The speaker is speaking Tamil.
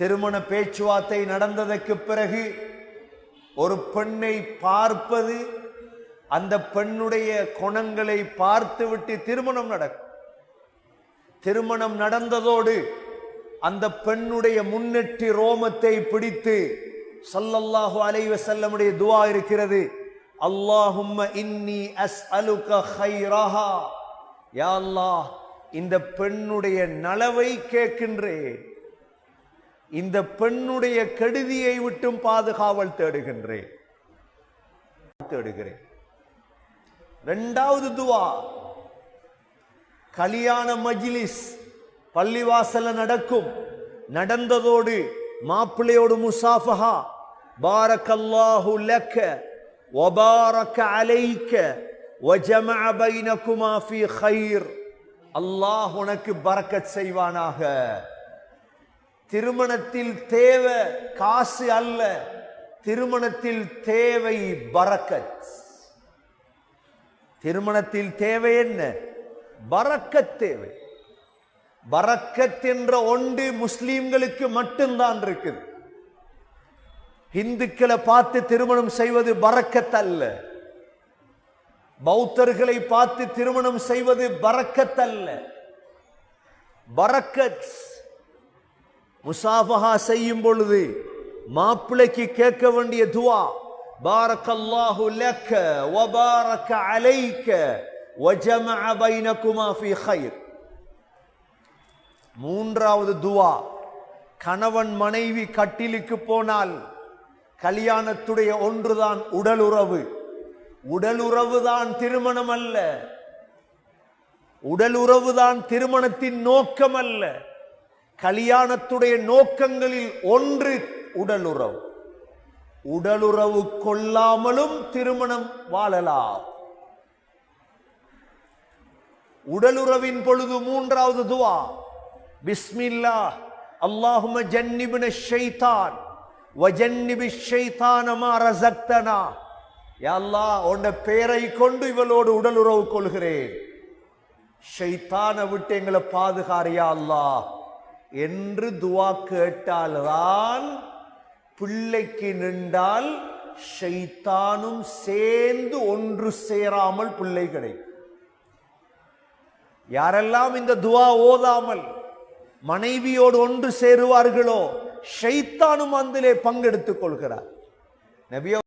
திருமண பேச்சுவார்த்தை நடந்ததற்கு பிறகு ஒரு பெண்ணை பார்ப்பது அந்த பெண்ணுடைய குணங்களை பார்த்துவிட்டு திருமணம் நடக்கும். திருமணம் நடந்ததோடு அந்த பெண்ணுடைய முன்னெட்டி ரோமத்தை பிடித்து சல்லல்லாஹு அலைவ செல்லமுடைய துவா இருக்கிறது. அல்லாஹும்ம இன்னி அஸ்அலுக கைரஹா. யா அல்லாஹ் இந்த பெண்ணுடைய நலவை கேட்கின்றேன். இந்த பெண்ணுடைய கெடுதியை விட்டும் பாதுகாவல் தேடுகின்றேன். தேடுகிறேன். இரண்டாவது துவா. கல்யாண மஜ்லிஸ் பள்ளிவாசல நடக்கும். நடந்ததோடு மாப்பிள்ளையோடு முசாஃபஹா. பாரக்கல்லாஹு லக்க வபாரக அலைக்க வஜமஅ பைனகுமா ஃபீ ஹைர் அல்லாஹ் உனக்கு பரக்கத் செய்வானாக. திருமணத்தில் தேவை காசு அல்ல. திருமணத்தில் தேவை பரக்கத் திருமணத்தில் தேவை என்ன? பரக்கத் தேவை. பரக்கத் என்ற ஒன்று முஸ்லீம்களுக்கு மட்டும்தான் இருக்குது. இந்துக்களை பார்த்து திருமணம் செய்வது பரக்கத் அல்ல. பௌத்தர்களை பார்த்து திருமணம் செய்வது பரக்கத் அல்ல. பரக்கத் முசாஃபஹா செய்யும் பொழுது மாப்பிள்ளைக்கு கேட்க வேண்டிய துவா பாரக்கல்லாஹு லக்க வபாரக அலைக்க வஜமஅ பைனகுமா ஃபீ கைர் மூன்றாவது துவா கணவன் மனைவி கட்டிலுக்கு போனால் கல்யாணத்துடைய ஒன்றுதான் உறவு தான் திருமணம் அல்ல. உடல் உறவு தான் திருமணத்தின் நோக்கம் அல்ல. கல்யாணத்துடைய நோக்கங்களில் ஒன்று உடலுறவு. உடலுறவு கொள்ளாமலும் திருமணம் வாழலாம். உடலுறவின் பொழுது மூன்றாவது துவா. பிஸ்மில்லா அல்லாஹும ஜன்னிபின ஷைத்தான். வஜன்னிபி ஷைத்தான மா அல்லாஹ் பேரை கொண்டு இவளோடு உடலுறவு கொள்கிறேன். ஷைத்தான விட்டு எங்களை பாதுகாரியா அல்லாஹ். என்று துவா கேட்டால்தான் பிள்ளைக்கு நின்றால் ஷைத்தானும் சேர்ந்து ஒன்று சேராமல் பிள்ளை கிடைக்கும். யாரெல்லாம் இந்த துவா ஓதாமல் மனைவியோடு ஒன்று சேருவார்களோ ஷைத்தானும் அதிலே பங்கெடுத்துக் கொள்கிறார். நபியோ